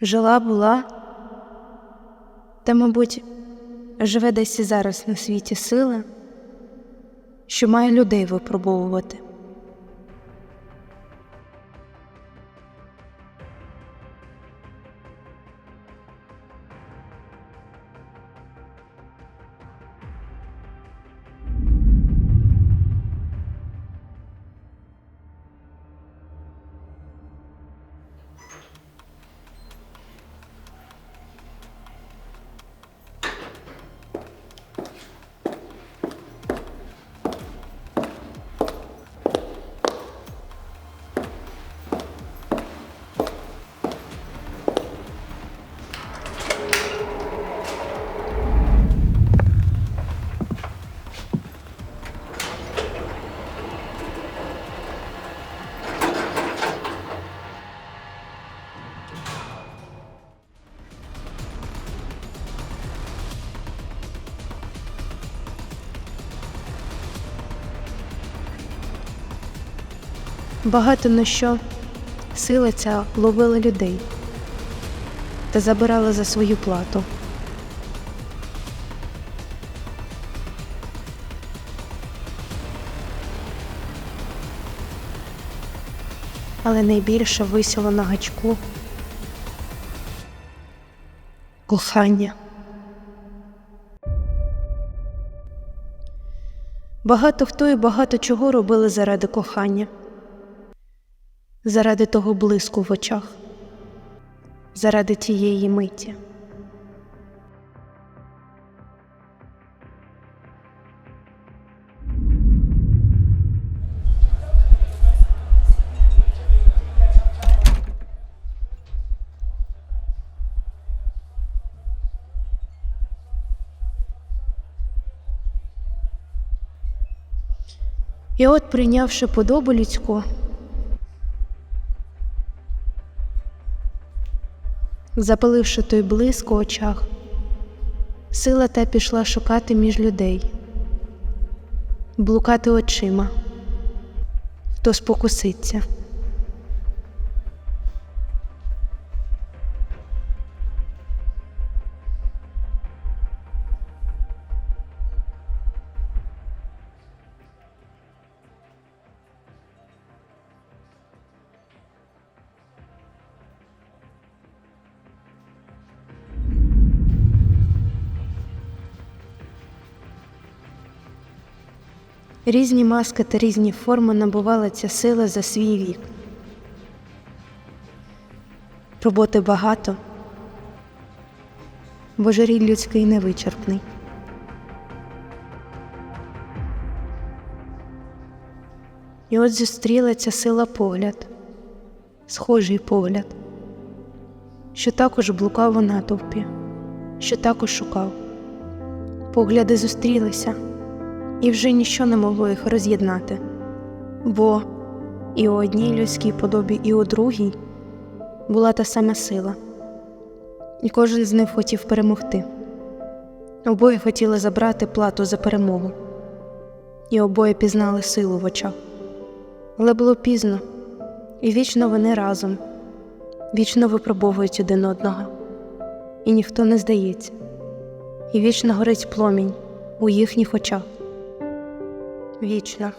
Жила була, та, мабуть, живе десь і зараз на світі сила, що має людей випробовувати. Багато на що сила ця ловила людей та забирала за свою плату. Але найбільше висіло на гачку кохання. Багато хто і багато чого робили заради кохання заради того блиску в очах, заради тієї миті. І от, прийнявши подобу людську, запаливши той блиск у очах, сила та пішла шукати між людей, блукати очима, хто спокуситься. Різні маски та різні форми набувала ця сила за свій вік. Роботи багато, бо ж людський невичерпний. І от зустріла ця сила погляд, схожий погляд, що також блукав у натовпі, що також шукав. Погляди зустрілися і вже ніщо не могло їх роз'єднати, бо і у одній людській подобі, і у другій була та сама сила, і кожен з них хотів перемогти. Обоє хотіли забрати плату за перемогу, і обоє пізнали силу в очах. Але було пізно, і вічно вони разом, вічно випробовують один одного, і ніхто не здається, і вічно горить пломінь у їхніх очах. Вічно.